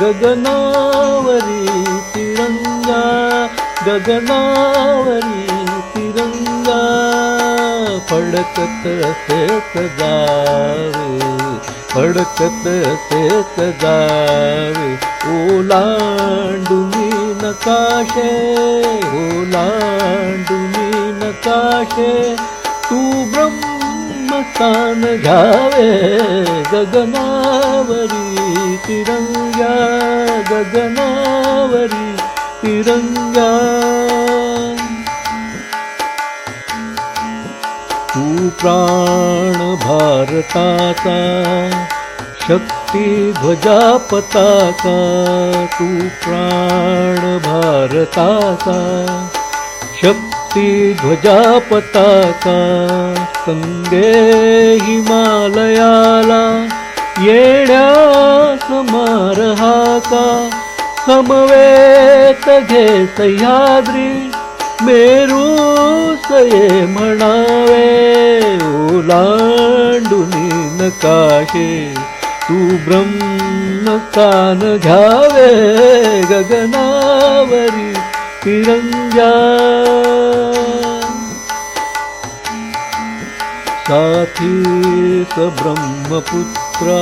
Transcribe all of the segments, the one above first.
गगनावरी तिरंगा गगनावरी तिरंगा फडकत असेच जावे फडकत असेच जावे ओलांडुनी नकाशे ओलांडुनी नकाशे तू ब्रह्मस्थान घ्यावे गगनावरी तिरंगा गगनावरी तिरंगा। तू प्राण भारताचा शक्ती पताका तू प्राण भारताचा शक्ती ध्वजा पताका संगे हिमालयाला येण्यास मारहाका समवेत घे सह्याद्री मेरू सये म्हणावे ओलांडुनी नकाशे तू ब्रह्म ब्रह्मस्थान घ्यावे गगनावरी. तिरंगा साथीस ब्रह्मपुत्रा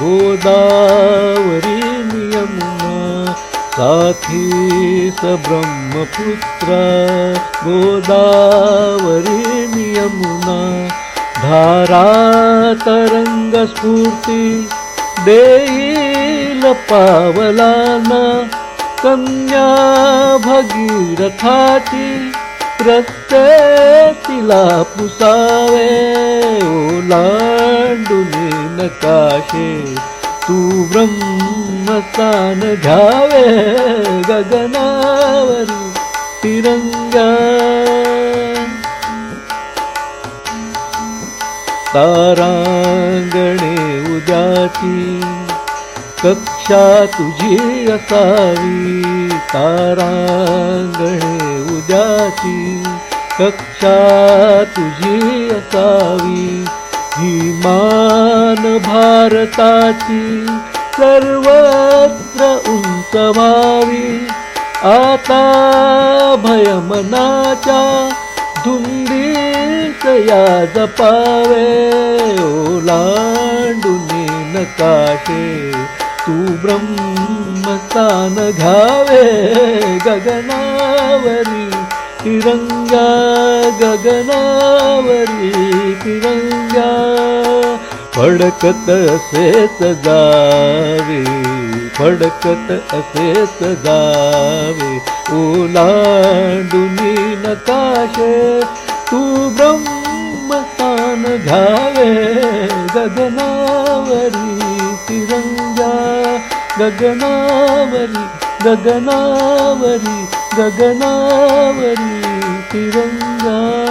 गोदावरी नियमुना साथीस ब्रह्मपुत्रा गोदावरी नियमुना धारा तरंग स्फूर्ती देईल पावलाना कन्या भगीरथाची रस्ते तिला पुसावे ओलांडुनी नकाशे तू ब्रह्मस्थान घ्यावे गगनावरी तिरंगा। तारांगणे उद्याची कक्षा तुझी असावी. तारांगणे उद्याची कक्षा तुझी असावी. ही मान भारताची सर्वत्र उंच व्हावी आता भयमनाच्या धुंदीस या जपावे. ओलांडुनी नकाशे तू ब्रह्मस्थान घावे गगनावरी तिरंगा गगनावरी तिरंगा फडकत असेच जावे फडकत असेच जावे. ओलांडुनी नकाशे तू ब्रह्मस्थान घावे गगनावरी गगनावरी गगनावरी गगनावरी तिरंगा